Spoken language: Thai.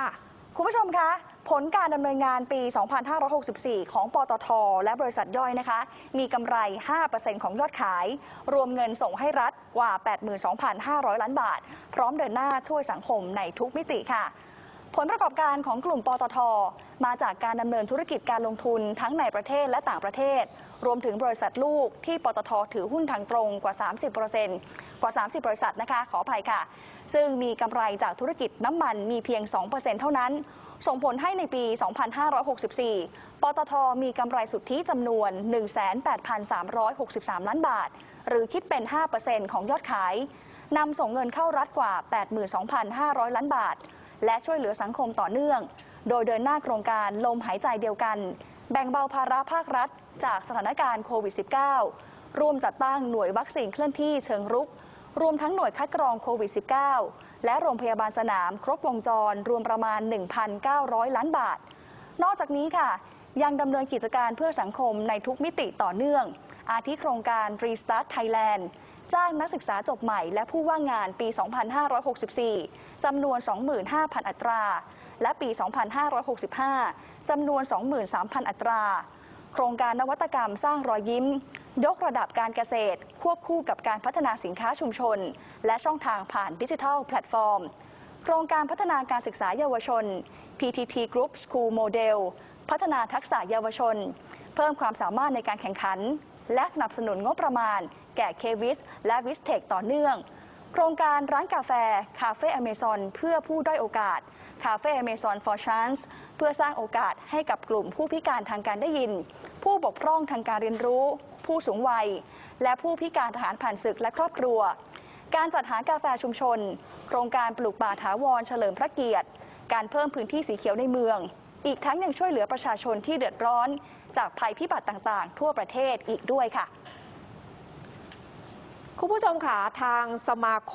ค่ะคุณผู้ชมคะ ผลการดำเนินงานปี 2564 ของปตท และบริษัทย่อยนะคะ มีกำไร 5%ของยอดขาย รวมเงินส่งให้รัฐกว่า 82,500 ล้านบาท พร้อมเดินหน้าช่วยสังคมในทุกมิติค่ะ ผลประกอบการของกลุ่มปตท มาจากการดำเนินธุรกิจการลงทุนทั้งในประเทศและต่างประเทศ รวมถึงบริษัทลูกที่ปตท ถือหุ้นทางตรงกว่า 30%กว่า 30 บริษัทนะคะขออภัยค่ะ ซึ่งมีกำไรจากธุรกิจน้ำมันมีเพียง 2%เท่านั้น ส่งผลให้ในปี 2564 ปตท มีกำไรสุทธิจำนวน 18,363 ล้านบาท หรือคิดเป็น 5%ของยอดขายนำส่งเงินเข้ารัฐกว่า 82,500 ล้านบาท และช่วยเหลือสังคมต่อเนื่อง โดยเดินหน้าโครงการลมหายใจเดียวกัน แบ่งเบาภาระภาครัฐ จากสถานการณ์โควิด -19 ร่วมจัดตั้งหน่วยวัคซีนเคลื่อนที่เชิงรุก รวมทั้งหน่วยคัดกรองโควิด -19 และโรงพยาบาลสนามครบวงจรรวมประมาณ 1,900 ล้านบาท นอกจากนี้ค่ะ ยังดำเนินกิจการเพื่อสังคมในทุกมิติต่อเนื่อง อาทิโครงการ Restart Thailand จ้างนักศึกษาจบใหม่และผู้ว่างงานปี 2564 จำนวน 25,000 อัตรา และปี 2565 จำนวน 23,000 อัตรา โครงการนวัตกรรมสร้างรอยยิ้ม ยกระดับการเกษตร ควบคู่กับการพัฒนาสินค้าชุมชน และช่องทางผ่านดิจิทัลแพลตฟอร์ม โครงการพัฒนาการศึกษาเยาวชน PTT Group School Model พัฒนาทักษะเยาวชน เพิ่มความสามารถในการแข่งขัน และสนับสนุนงบประมาณ แก่เควิสและวิสเทคต่อเนื่อง โครงการร้านกาแฟ คาเฟ่อเมซอนเพื่อผู้ด้อยโอกาสคาเฟ่อเมซอน for chance เพื่อสร้างโอกาสให้กับกลุ่มผู้พิการทางการได้ยิน ผู้บกพร่องทางการเรียนรู้ ผู้สูงวัย และผู้พิการทหารผ่านศึกและครอบครัว การจัดหากาแฟชุมชน โครงการปลูกป่าถาวรเฉลิมพระเกียรติ การเพิ่มพื้นที่สีเขียวในเมือง อีกทั้งยังช่วยเหลือประชาชนที่เดือดร้อน จากภัยพิบัติต่างๆ ทั่วประเทศอีกด้วยค่ะ คุณผู้ชมค่ะทางสมาคม